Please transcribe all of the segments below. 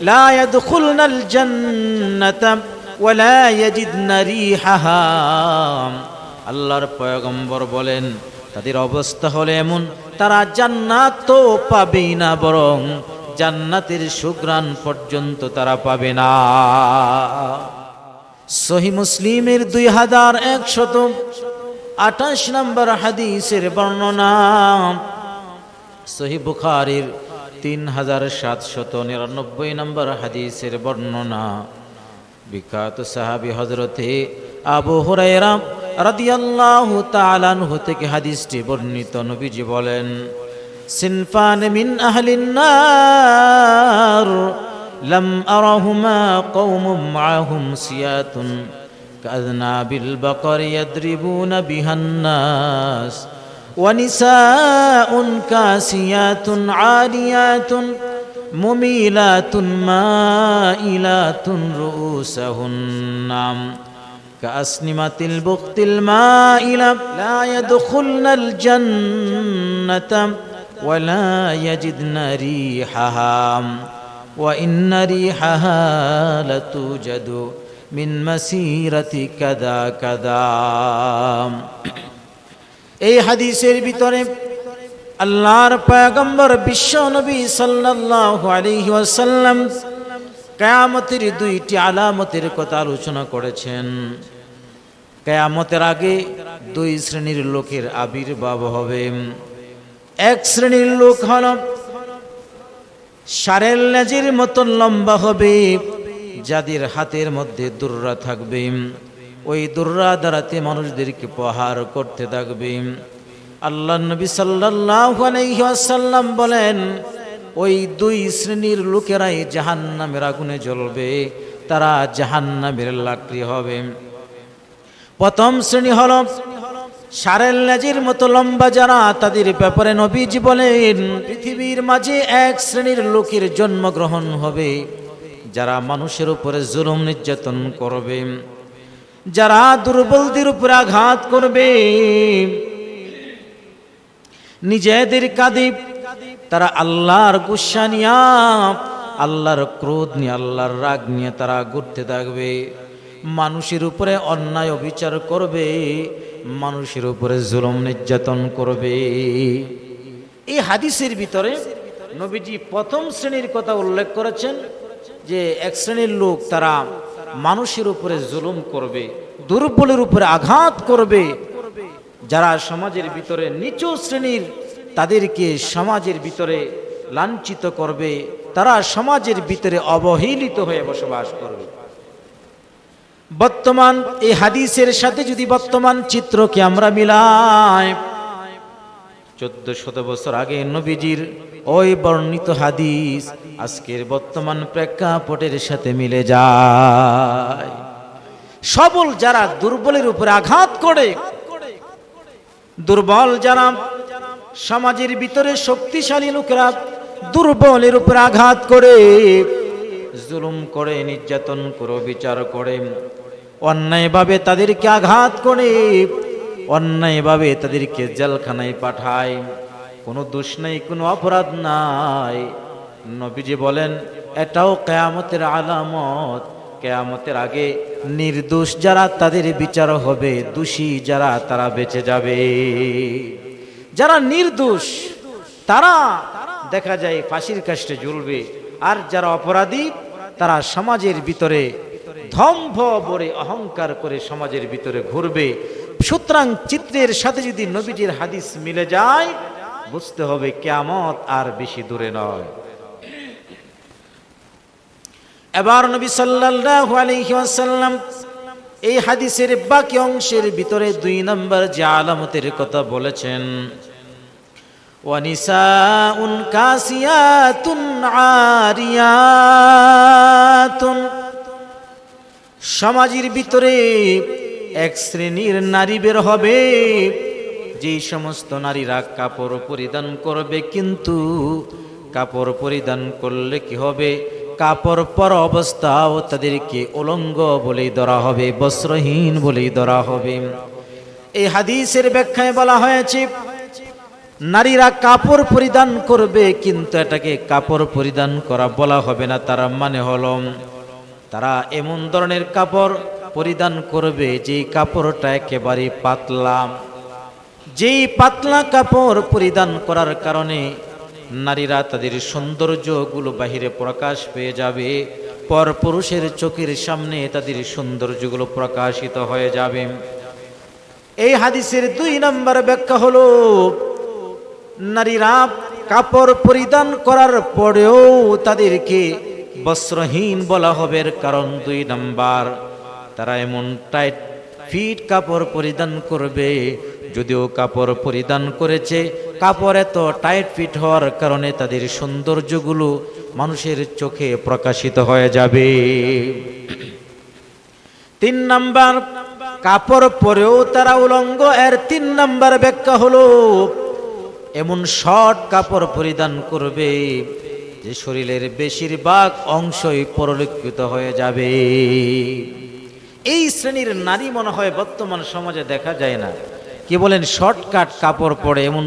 لا يدخلن الجنة ولا يجدن ريحها আল্লাহর পয়গম্বর বলেন তাদের অবস্থা হলে এমন তারা জান্নাত তো পাবেই না বরং জান্নাতের সুগ্রাণ পর্যন্ত তারা পাবে না সহি মুসলিমের দুই হাজার একশত আঠাশ নম্বর হাদিসের বর্ণনা সহি বুখারির তিন হাজার সাতশত নিরানব্বই নম্বর হাদিসের বর্ণনা। বিখ্যাত সাহাবি হজরতে আবু হুরাইরা রাদিয়াল্লাহু তাআলাহু থেকে হাদিসটি বর্ণিত। নবীজি বলেন, সিনফান মিন আহলিন নার লাম আরাহুমা কওমুম মাআহুম সিয়াতুন কাযনাবিল বাকর ইয়াদরিবুনা নাস ونساء كاسيات عاريات مميلات مائلات رؤوسهن. كأسنمة البخت المائلة لا يدخلن الجنة ولا يجدن ريحها. وإن ريحها لتوجد من مسيرة كذا كذا. এই হাদিসের ভিতরে আল্লাহর পয়গম্বর বিশ্ব নবী সাল্লাল্লাহু আলাইহি ওয়াসাল্লাম কিয়ামতের দুইটি আলামতের কথা আলোচনা করেছেন। কিয়ামতের আগে দুই শ্রেণির লোকের আবির্ভাব হবে। এক শ্রেণির লোক হল, সারের লেজের মতন লম্বা হবে, যাদের হাতের মধ্যে দুর্রা থাকবে। ওই দুর্রা মানুষদেরকে প্রহার করতে থাকবে। আল্লাহ নবী সাল্লাল্লাহু আলাইহি বলেন, ওই দুই শ্রেণির লোকেরাই জাহান্নামের আগুনে জ্বলবে, তারা জাহান্নামের লাকড়ি হবে। প্রথম শ্রেণি হল সারের লেজের মতো লম্বা যারা, তাদের ব্যাপারে নবীজি বলেন, পৃথিবীর মাঝে এক শ্রেণির লোকের জন্মগ্রহণ হবে, যারা মানুষের উপরে জুলুম নির্যাতন করবে। যারা দুর্বলদের উপরে আঘাত করবে, নিজেদের কাঁদে তারা আল্লাহর গুসা নিয়া, আল্লাহর ক্রোধ নিয়ে, আল্লাহর রাগ নিয়ে তারা ঘুরতে থাকবে। মানুষের উপরে অন্যায় অবিচার করবে, মানুষের উপরে জুলম নির্যাতন করবে। এই হাদিসের ভিতরে নবীজি প্রথম শ্রেণির কথা উল্লেখ করেছেন যে এক শ্রেণির লোক তারা মানুষের উপরে জুলুম করবে, দুর্বলের উপরে আঘাত করবে। যারা সমাজের ভিতরে নিচু শ্রেণির, তাদেরকে সমাজের ভিতরে লাঞ্ছিত করবে। তারা সমাজের ভিতরে অবহেলিত হয়ে বসবাস করবে। বর্তমান এই হাদিসের সাথে যদি বর্তমান চিত্রকে আমরা মিলাই চোদ্দ শত বছর আগে নবীজির ওই বর্ণিত হাদিস আজকের বর্তমান প্রেক্ষাপটের সাথে মিলে যায়। সবল যারা দুর্বলের উপরে আঘাত করে, দুর্বল যারা সমাজের ভিতরে শক্তিশালী লোকেরা দুর্বলের উপরে আঘাত করে, জুলুম করে, নির্যাতন করে, বিচার করে, অন্যায়ভাবে তাদেরকে আঘাত করে, অন্যায়ভাবে তাদেরকে জেলখানায় পাঠায়। কোনো দোষ নাই, কোনো অপরাধ নাই। নবীজি বলেন, এটাও কেয়ামতের আলামত। কেয়ামতের আগে নির্দোষ যারা, তাদের বিচার হবে, দোষী যারা, তারা বেঁচে যাবে। যারা নির্দোষ, তারা দেখা যায় ফাঁসির কাষ্টে ঝুলবে আর যারা অপরাধী, তারা সমাজের ভিতরে ধম্ভ বরে অহংকার করে সমাজের ভিতরে ঘুরবে। সুতরাং চিত্রের সাথে যদি নবীজির হাদিস মিলে যায় বুঝতে হবে কেয়ামত আর বেশি দূরে নয়। এবার নবী সাল্লাল্লাহু আলাইহি ওয়াসাল্লাম এই হাদিসের বাকি অংশের ভিতরে দুই নম্বর যে আলামতের কথা বলেছেন, ওয়ানিসাউন কাসিয়াতুন আরিয়াতুন। সমাজের ভিতরে এক শ্রেণির নারী বের হবে যে সমস্ত নারীরা কাপড় পরিধান করবে কিন্তু কাপড় পরিধান করলে কি হবে? কাপড় পর অবস্থাও তাদেরকে উলঙ্গ বলেই ধরা হবে, বস্ত্রহীন বলেই ধরা হবে। এই হাদিসের ব্যাখ্যায় বলা হয়েছে, নারীরা কাপড় পরিধান করবে কিন্তু এটাকে কাপড় পরিধান করা বলা হবে না, তার মানে হলো তারা এমন ধরনের কাপড় পরিধান করবে যে কাপড়টা একেবারে পাতলা। যেই পাতলা কাপড় পরিধান করার কারণে নারীরা তাদের সৌন্দর্যগুলো বাহিরে প্রকাশ পেয়ে যাবে, পর পুরুষের চোখের সামনে তাদের সৌন্দর্যগুলো প্রকাশিত হয়ে যাবে। এই হাদিসের দুই নম্বর ব্যাখ্যা হলো, নারীরা কাপড় পরিধান করার পরেও তাদেরকে বস্ত্রহীন বলা হবে কারণ দুই নম্বর। তারা এমন টাইট ফিট কাপড় পরিধান করবে যদিও কাপড় পরিধান করেছে, কাপড় এত টাইট ফিট হওয়ার কারণে তাদের সৌন্দর্যগুলো মানুষের চোখে প্রকাশিত হয়ে যাবে। তিন নাম্বার, কাপড় পরেও তারা উলঙ্গ, এর তিন নাম্বার ব্যাখ্যা হলো, এমন শর্ট কাপড় পরিধান করবে যে শরীরের বেশিরভাগ অংশই পরিলক্ষিত হয়ে যাবে। এই শ্রেণির নারী মনে হয় বর্তমান সমাজে দেখা যায় না। কি বলেন শর্টকাট কাপড় পরে? এমন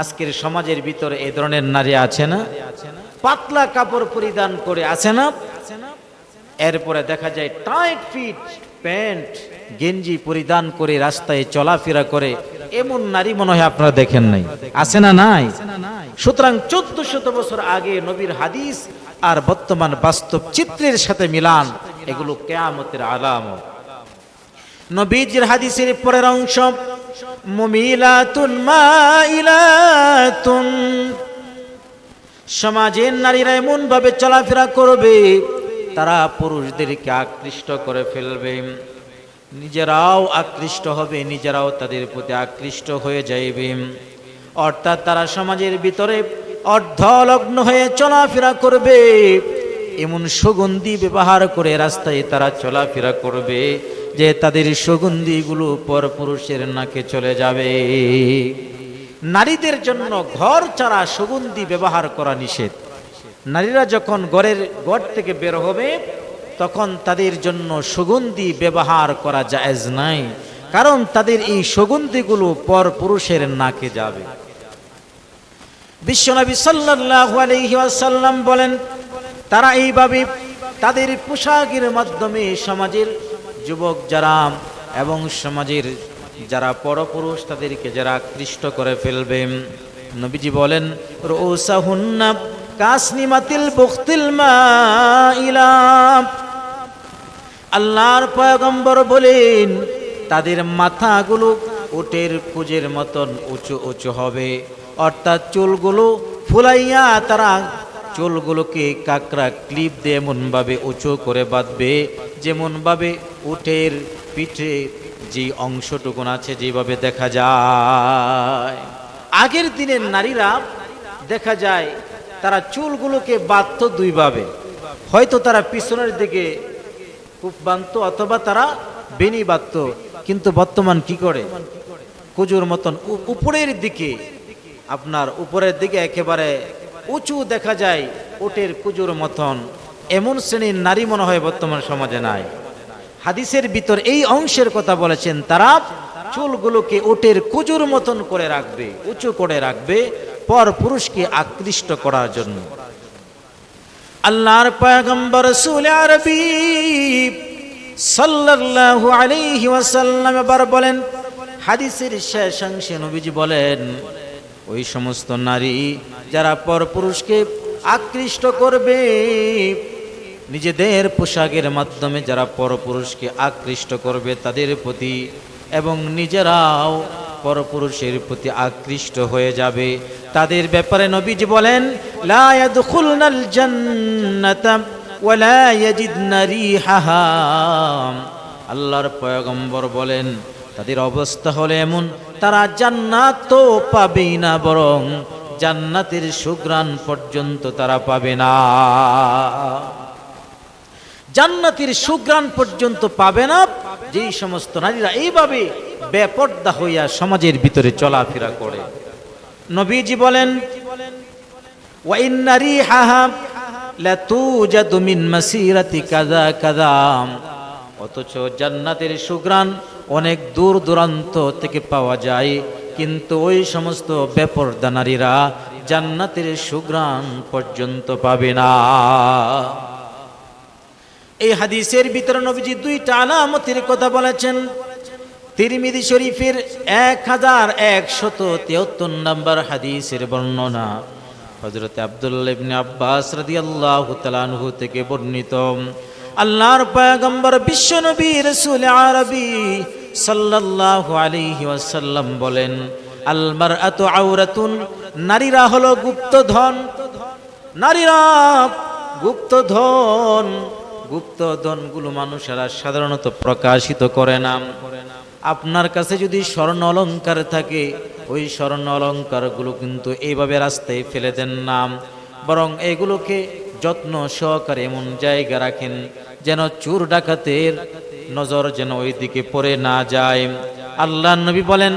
আজকের সমাজের ভিতরে এই ধরনের নারী আছে না? পাতলা কাপড় পরিধান করে আছে না? এরপরে দেখা যায় টাইট ফিট, প্যান্ট, গেঞ্জি পরিধান করে রাস্তায় চলাফেরা করে। এমন নারী মনে হয় আপনারা দেখেন নাই। আছে না নাই? সুতরাং চোদ্দ শত বছর আগে নবীর হাদিস আর বর্তমান বাস্তব চিত্রের সাথে মিলান, এগুলো কেয়ামতের আলাম নবীজির হাদিসের পরের অংশ মুমিলাতুন মাইলাতুন। সমাজের নারীরা এমন ভাবে চলাফেরা করবে, তারা পুরুষদেরকে আকৃষ্ট করে ফেলবে। নিজেরাও আকৃষ্ট হবে, নিজেরাও তাদের প্রতি আকৃষ্ট হয়ে যাইবে। অর্থাৎ তারা সমাজের ভিতরে অর্ধলগ্ন হয়ে চলাফেরা করবে। এমন সুগন্ধি ব্যবহার করে রাস্তায় তারা চলাফেরা করবে যে তাদের সুগন্ধিগুলো পর পুরুষের নাকে চলে যাবে। নারীদের জন্য ঘর ছাড়া সুগন্ধি ব্যবহার করা নিষেধ। নারীরা যখন ঘরের ঘর থেকে বের হবে, তখন তাদের জন্য সুগন্ধি ব্যবহার করা জায়েজ নাই, কারণ তাদের এই সুগন্ধিগুলো পর পুরুষের নাকে যাবে। বিশ্বনবী সাল্লাল্লাহু আলাইহি ওয়াসাল্লাম বলেন তারা এইভাবে তাদের পোশাকের মাধ্যমে সমাজের যুবক যারা এবং সমাজের যারা পরপুরুষ তাদেরকে যারা আকৃষ্ট করে ফেলবে। নবীজি বলেন কাসনিমাতিল বুখতিল আল্লাহর পয়গম্বর বলেন, তাদের মাথাগুলো উটের কুজের মতন উঁচু উঁচু হবে। অর্থাৎ চুলগুলো ফুলাইয়া তারা চুলগুলোকে কাকরা ক্লিপ দিয়ে এমনভাবে উঁচু করে বাঁধবে, যেমনভাবে উঠের পিঠে যে অংশটুকুন আছে যেভাবে দেখা যায়। আগের দিনের নারীরা দেখা যায় তারা চুলগুলোকে বাঁধত দুইভাবে। হয়তো তারা পিছনের দিকে খুব বাঁধত অথবা তারা বেনি বাঁধত, কিন্তু বর্তমান কি করে? কুজুর মতন উপরের দিকে, আপনার উপরের দিকে একেবারে উঁচু দেখা যায় ওটের কুজুর মতন। এমন শ্রেণির নারী মনে হয় বর্তমান সমাজে নাই। হাদিসের ভিতর এই অংশের কথা বলেছেন, তারা চুলগুলোকে ওটের কুজুর মতন করে রাখবে, উঁচু করে রাখবে, পর পুরুষকে আকৃষ্ট করার জন্য। আল্লাহর পয়গম্বর রাসূল আরবি সাল্লাল্লাহু আলাইহি ওয়াসাল্লাম এবার বলেন, হাদিসের শেষ অংশে নবীজি বলেন ওই সমস্ত নারী যারা পরপুরুষকে আকৃষ্ট করবে, নিজেদের পোশাকের মাধ্যমে যারা পরপুরুষকে আকৃষ্ট করবে তাদের প্রতি এবং নিজেরাও পরপুরুষের প্রতি আকৃষ্ট হয়ে যাবে। তাদের ব্যাপারে নবীজ বলেন আল্লাহর পয়গম্বর বলেন তাদের অবস্থা হলে এমন, তারা জান্নাত তো পাবেই না বরং জান্নাতের সুগ্রাণ পর্যন্ত তারা পাবে না। জান্নাতের সুগ্রাণ পর্যন্ত পাবে না, যেই সমস্ত নারীরা এইভাবে বেপর্দা হইয়া সমাজের ভিতরে চলাফেরা করে। নবীজি বলেন ওয়াইন্না রিহাহা লাতুজাদু মিন মাসিরাতি কাযা কাযা অথচ জান্নাতের সুগ্রাণ অনেক দূর দূরান্ত থেকে পাওয়া যায়। কিন্তু ওই সমস্ত বেপরদা নারীরা জান্নাতের সুগ্রাম পর্যন্ত পাবে না। এই হাদিসের ভিতরে নবীজি দুইটা আলামতের কথা বলেছেন। তিরমিদি শরীফের এক হাজার একশত তিয়াত্তর নম্বর হাদিসের বর্ণনা। হজরত আব্দুল্লাহ আব্বাস তাআলা আনহু থেকে বর্ণিত। আল্লাহর পয়গম্বর বিশ্বনবী রসুল আরবি সাল্লাল্লাহু আলাইহি ওয়াসাল্লাম বলেন আল মারআতু আওরাতুন নারীরা হলো গুপ্তধন। নারীরা গুপ্তধন। গুপ্তধনগুলো মানুষেরা সাধারণত প্রকাশিত করে না। আপনার কাছে যদি স্বর্ণ অলঙ্কার থাকে, ওই স্বর্ণ অলঙ্কারগুলো কিন্তু এইভাবে রাস্তায় ফেলে দেন না। বরং এগুলোকে যত্ন সহকারে এমন জায়গা রাখেন যেন চোর ডাকাতের নজর যেন ওই দিকে পড়ে না যায়। আল্লাহ নবী বলেন,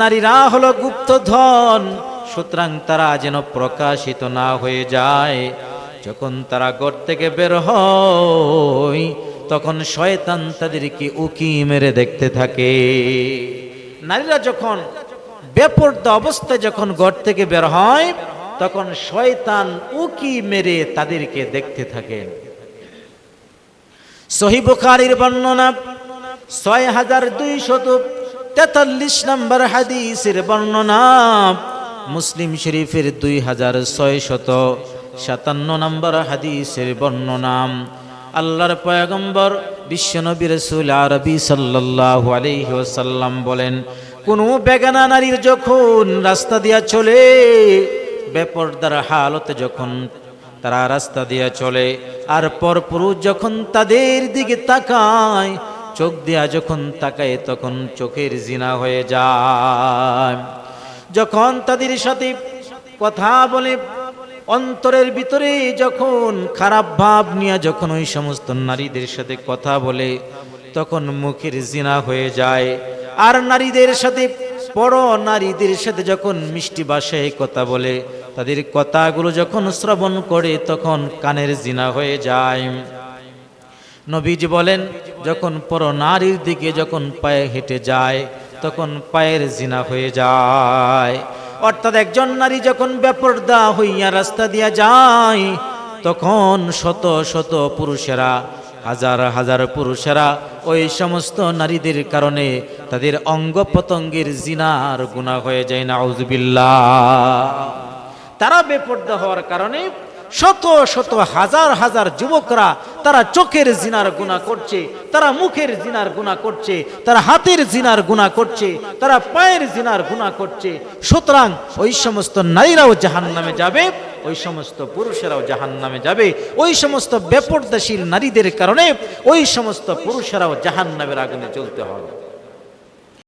নারীরা হলো গুপ্তধন সুতরাং তারা যেন প্রকাশিত না হয়ে যায়। যখন তারা ঘর থেকে বের হয়, তখন শয়তান তাদেরকে উকি মেরে দেখতে থাকে। নারীরা যখন বেপর্দা অবস্থায় যখন ঘর থেকে বের হয় তখন শয়তান উকি মেরে তাদেরকে দেখতে থাকে সহি বুখারির বর্ণনা, ছয় হাজার দুইশত তেতাল্লিশ নম্বর হাদিসের বর্ণনা, মুসলিম শরীফের দুই হাজার ছয় শত সাতান্ন নম্বর হাদিসের বর্ণনা। আল্লাহর পয়গম্বর বিশ্বনবী রসুল আরবি সাল্লাল্লাহু আলাইহি ওয়াসাল্লাম বলেন, কোনো বেগানা নারীর যখন রাস্তা দিয়া চলে বেপরদার হালতে যখন তারা রাস্তা দিয়া চলে, আর পরপুরুষ যখন তাদের দিকে তাকায়, চোখ দিয়া যখন তাকায়, তখন চোখের জিনা হয়ে যায়। যখন তাদের সাথে কথা বলে, অন্তরের ভিতরে যখন খারাপ ভাব নিয়ে যখন ওই সমস্ত নারীদের সাথে কথা বলে, তখন মুখের জিনা হয়ে যায়। আর নারীদের সাথে বড় নারীদের সাথে যখন মিষ্টি ভাষায় কথা বলে তাদের কথাগুলো যখন শ্রবণ করে তখন কানের জিনা হয়ে যায়। নবীজি বলেন, যখন পর নারীর দিকে যখন পায়ে হেঁটে যায়, তখন পায়ের জিনা হয়ে যায়। অর্থাৎ একজন নারী যখন বেপরদা হইয়া রাস্তা দিয়া যায়, তখন শত শত পুরুষেরা, হাজার হাজার পুরুষেরা ওই সমস্ত নারীদের কারণে তাদের অঙ্গ প্রত্যঙ্গের জিনার গুণা হয়ে যায়। না তারা বেপর্দা হওয়ার কারণে শত শত হাজার হাজার যুবকরা তারা চোখের জিনার গুণা করছে, তারা মুখের জিনার গুণা করছে, তারা হাতের জিনার গুণা করছে, তারা পায়ের জিনার গুণা করছে। সুতরাং ওই সমস্ত নারীরাও জাহান নামে যাবে, ওই সমস্ত পুরুষেরাও জাহান নামে যাবে। ওই সমস্ত বেপর্দাশীল নারীদের কারণে ওই সমস্ত পুরুষেরাও জাহান নামের আগুনে চলতে হবে।